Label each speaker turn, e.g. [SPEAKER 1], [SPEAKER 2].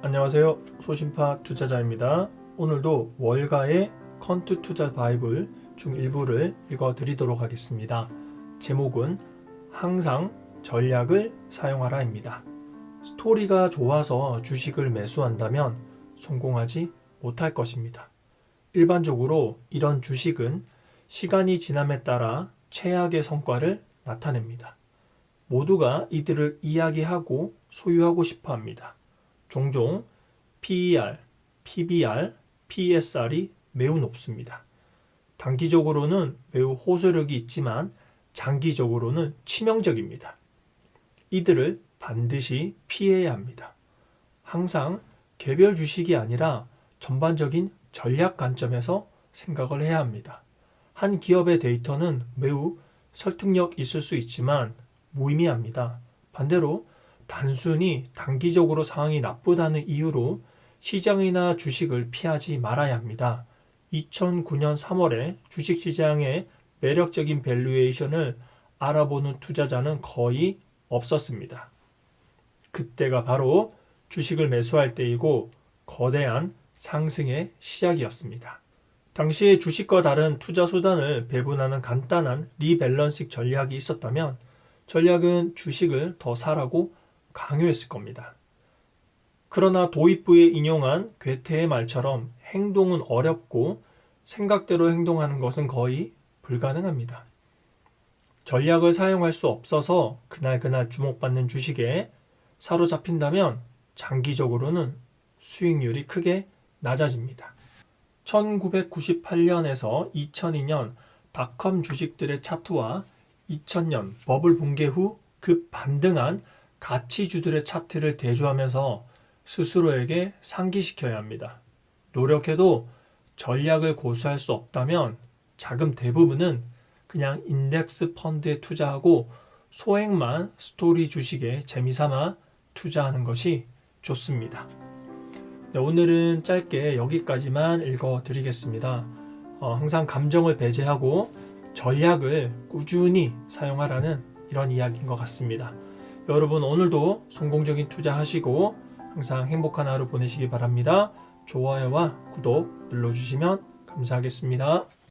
[SPEAKER 1] 안녕하세요. 소심파 투자자입니다. 오늘도 월가의 컨트 투자 바이블 중 일부를 읽어 드리도록 하겠습니다. 제목은 항상 전략을 사용하라입니다. 스토리가 좋아서 주식을 매수한다면 성공하지 못할 것입니다. 일반적으로 이런 주식은 시간이 지남에 따라 최악의 성과를 나타냅니다. 모두가 이들을 이야기하고 소유하고 싶어 합니다. 종종 PER, PBR, PSR이 매우 높습니다. 단기적으로는 매우 호소력이 있지만 장기적으로는 치명적입니다. 이들을 반드시 피해야 합니다. 항상 개별 주식이 아니라 전반적인 전략 관점에서 생각을 해야 합니다. 한 기업의 데이터는 매우 설득력 있을 수 있지만 무의미합니다. 반대로 단순히 단기적으로 상황이 나쁘다는 이유로 시장이나 주식을 피하지 말아야 합니다. 2009년 3월에 주식시장의 매력적인 밸류에이션을 알아보는 투자자는 거의 없었습니다. 그때가 바로 주식을 매수할 때이고 거대한 상승의 시작이었습니다. 당시에 주식과 다른 투자 수단을 배분하는 간단한 리밸런싱 전략이 있었다면 전략은 주식을 더 사라고 강요했을 겁니다. 그러나 도입부에 인용한 괴테의 말처럼 행동은 어렵고 생각대로 행동하는 것은 거의 불가능합니다. 전략을 사용할 수 없어서 그날그날 주목받는 주식에 사로잡힌다면 장기적으로는 수익률이 크게 낮아집니다. 1998년에서 2002년 닷컴 주식들의 차트와 2000년 버블 붕괴 후 급 반등한 가치주들의 차트를 대조하면서 스스로에게 상기시켜야 합니다. 노력해도 전략을 고수할 수 없다면 자금 대부분은 그냥 인덱스 펀드에 투자하고 소액만 스토리 주식에 재미삼아 투자하는 것이 좋습니다. 네, 오늘은 짧게 여기까지만 읽어 드리겠습니다. 어, 항상 감정을 배제하고 전략을 꾸준히 사용하라는 이런 이야기인 것 같습니다. 여러분 오늘도 성공적인 투자하시고 항상 행복한 하루 보내시기 바랍니다. 좋아요와 구독 눌러주시면 감사하겠습니다.